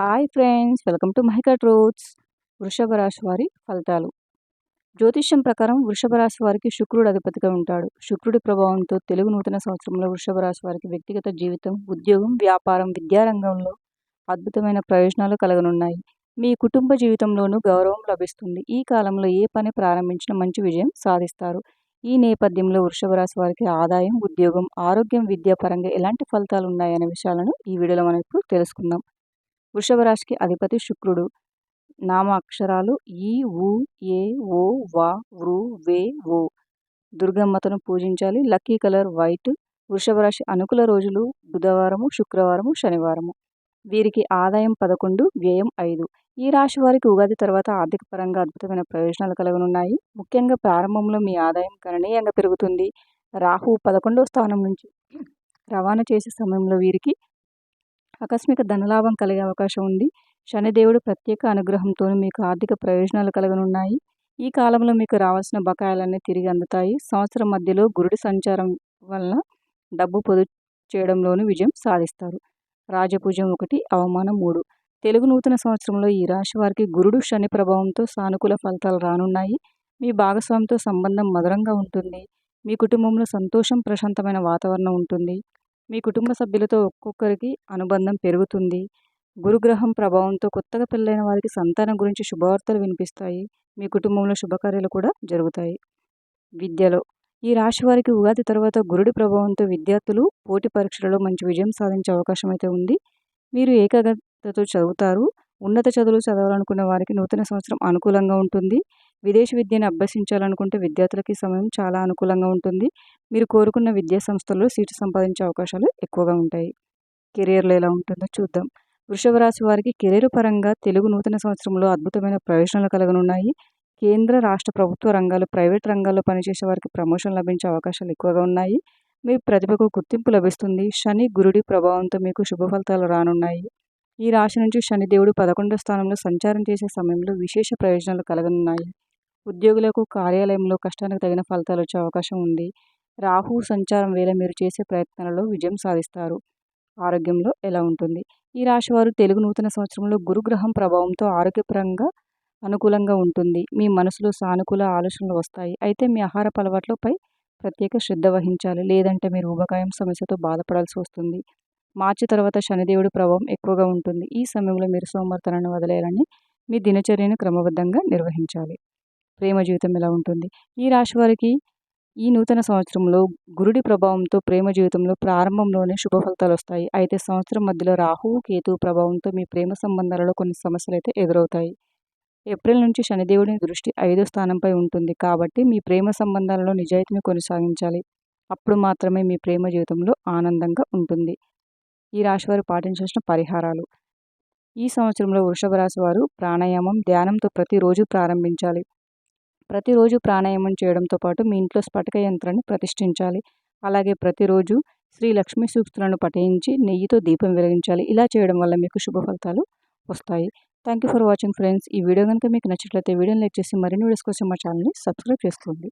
Hi friends welcome to Mahika truths వృషభ రాశి వారి ఫలితాలు. జ్యోతిష్యం ప్రకారం వృషభ రాశి వారికి శుక్రుడు అధిపతిగా ఉంటాడు. శుక్రుడి ప్రభావంతో తెలుగు నూతన సంవత్సరంలో వృషభ రాశి వారికి వ్యక్తిగత జీవితం ఉద్యోగం వ్యాపారం విద్యారంగంలో అద్భుతమైన ప్రయోజనాలు కలగనున్నాయి. మీ కుటుంబ జీవితంలోనూ గౌరవం లభిస్తుంది. ఈ కాలంలో ఏ పని ప్రారంభించినా మంచి విజయం సాధిస్తారు. ఈ నేపథ్యంలో వృషభ రాశి వారికి ఆదాయం ఉద్యోగం ఆరోగ్యం విద్యా పరంగా ఎలాంటి ఫలితాలు ఉన్నాయనే విషయాలను ఈ వీడియోలో మనం ఇప్పుడు తెలుసుకుందాం. వృషభ రాశికి అధిపతి శుక్రుడు. నామ అక్షరాలు ఈ ఊ ఏ ఓ వా వృ వే ఓ దుర్గమ్మతను పూజించాలి. Lucky colour white. వృషభ రాశి అనుకూల రోజులు బుధవారము శుక్రవారము శనివారము. వీరికి ఆదాయం పదకొండు వ్యయం ఐదు. ఈ రాశి వారికి ఉగాది తర్వాత ఆర్థిక పరంగా అద్భుతమైన ప్రయోజనాలు కలగనున్నాయి. ముఖ్యంగా ప్రారంభంలో మీ ఆదాయం గణనీయంగా పెరుగుతుంది. రాహు పదకొండవ స్థానం నుంచి రవాణా చేసే సమయంలో వీరికి ఆకస్మిక ధనలాభం కలిగే అవకాశం ఉంది. శనిదేవుడు ప్రత్యేక అనుగ్రహంతో మీకు ఆర్థిక ప్రయోజనాలు కలగనున్నాయి. ఈ కాలంలో మీకు రావాల్సిన బకాయిలన్నీ తిరిగి అందుతాయి. సంవత్సరం మధ్యలో గురుడి సంచారం వలన డబ్బు పొదుపు చేయడంలోనూ విజయం సాధిస్తారు. రాజపూజం ఒకటి అవమానం మూడు. తెలుగు నూతన సంవత్సరంలో ఈ రాశి వారికి గురుడు శని ప్రభావంతో సానుకూల ఫలితాలు రానున్నాయి. మీ భాగస్వామితో సంబంధం మధురంగా ఉంటుంది. మీ కుటుంబంలో సంతోషం ప్రశాంతమైన వాతావరణం ఉంటుంది. మీ కుటుంబ సభ్యులతో ఒక్కొక్కరికి అనుబంధం పెరుగుతుంది. గురుగ్రహం ప్రభావంతో కొత్తగా పెళ్ళైన వారికి సంతానం గురించి శుభవార్తలు వినిపిస్తాయి. మీ కుటుంబంలో శుభకార్యాలు కూడా జరుగుతాయి. విద్యలో. ఈ రాశి వారికి ఉగాది తర్వాత గురుడి ప్రభావంతో విద్యార్థులు పోటీ పరీక్షలలో మంచి విజయం సాధించే అవకాశం అయితే ఉంది. మీరు ఏకాగ్రతతో చదువుతారు. ఉన్నత చదువులు చదవాలనుకున్న వారికి నూతన సంవత్సరం అనుకూలంగా ఉంటుంది. విదేశీ విద్యను అభ్యసించాలనుకుంటే విద్యార్థులకి సమయం చాలా అనుకూలంగా ఉంటుంది. మీరు కోరుకున్న విద్యా సంస్థల్లో సీటు సంపాదించే అవకాశాలు ఎక్కువగా ఉంటాయి. కెరియర్లో ఎలా ఉంటుందో చూద్దాం. వృషభ రాశి వారికి కెరీర్ పరంగా తెలుగు నూతన సంవత్సరంలో అద్భుతమైన ప్రయోజనాలు కలగనున్నాయి. కేంద్ర రాష్ట్ర ప్రభుత్వ రంగాలు ప్రైవేట్ రంగాల్లో పనిచేసే వారికి ప్రమోషన్ లభించే అవకాశాలు ఎక్కువగా ఉన్నాయి. మీ ప్రతిభకు గుర్తింపు లభిస్తుంది. శని గురుడి ప్రభావంతో మీకు శుభ ఫలితాలు రానున్నాయి. ఈ రాశి నుంచి శనిదేవుడు పదకొండో స్థానంలో సంచారం చేసే సమయంలో విశేష ప్రయోజనాలు కలగనున్నాయి. ఉద్యోగులకు కార్యాలయంలో కష్టానికి తగిన ఫలితాలు వచ్చే అవకాశం ఉంది. రాహు సంచారం వేళ మీరు చేసే ప్రయత్నాలలో విజయం సాధిస్తారు. ఆరోగ్యంలో ఎలా ఉంటుంది? ఈ రాశి వారు తెలుగు నూతన సంవత్సరంలో గురుగ్రహం ప్రభావంతో ఆరోగ్యపరంగా అనుకూలంగా ఉంటుంది. మీ మనసులో సానుకూల ఆలోచనలు వస్తాయి. అయితే మీ ఆహార అలవాట్లపై ప్రత్యేక శ్రద్ధ వహించాలి. లేదంటే మీరు ఊబకాయం సమస్యతో బాధపడాల్సి వస్తుంది. మార్చి తర్వాత శనిదేవుడి ప్రభావం ఎక్కువగా ఉంటుంది. ఈ సమయంలో మీరు సోమవార్తనాన్ని వదిలేయాలని మీ దినచర్యను క్రమబద్ధంగా నిర్వహించాలి. ప్రేమ జీవితం ఎలా ఉంటుంది? ఈ రాశి వారికి ఈ నూతన సంవత్సరంలో గురుడి ప్రభావంతో ప్రేమ జీవితంలో ప్రారంభంలోనే శుభ ఫలితాలు వస్తాయి. అయితే సంవత్సరం మధ్యలో రాహువు కేతు ప్రభావంతో మీ ప్రేమ సంబంధాలలో కొన్ని సమస్యలు అయితే ఎదురవుతాయి. ఏప్రిల్ నుంచి శనిదేవుడిని దృష్టి ఐదో స్థానంపై ఉంటుంది. కాబట్టి మీ ప్రేమ సంబంధాలలో నిజాయితీని కొనసాగించాలి. అప్పుడు మాత్రమే మీ ప్రేమ జీవితంలో ఆనందంగా ఉంటుంది. ఈ రాశి వారు పాటించాల్సిన పరిహారాలు. ఈ సంవత్సరంలో వృషభ రాశి వారు ప్రాణాయామం ధ్యానంతో ప్రతిరోజు ప్రారంభించాలి. ప్రతిరోజు ప్రాణాయామం చేయడంతో పాటు మీ ఇంట్లో స్ఫటిక యంత్రాన్ని ప్రతిష్ఠించాలి. అలాగే ప్రతిరోజు శ్రీ లక్ష్మీ సూక్తులను పఠించి నెయ్యితో దీపం వెలిగించాలి. ఇలా చేయడం వల్ల మీకు శుభ ఫలితాలు వస్తాయి. Thank you for watching friends. ఈ వీడియో కనుక మీకు నచ్చినట్లయితే వీడియోని లైక్ చేసి మరిన్ని వీడియోస్ కోసం మా ఛానల్ని సబ్స్క్రైబ్ చేసుకోండి.